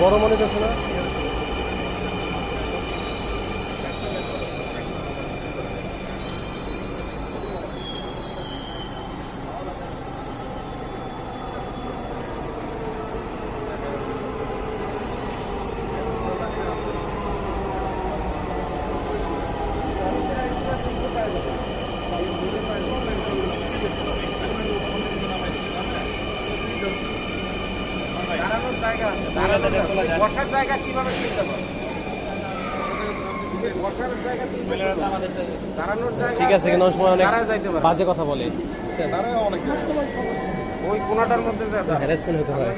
বড় মনে গেছে না? জায়গা বসার জায়গা কীভাবে কিনতে পারবে বসার জায়গা কিনতে পারবে। দাঁড়ানোর জায়গা ঠিক আছে কিন্তু সময় অনেক যাইতে বাজে কথা বলে ওই কোনাটার মধ্যে হ্যারাসমেন্ট হতে হয়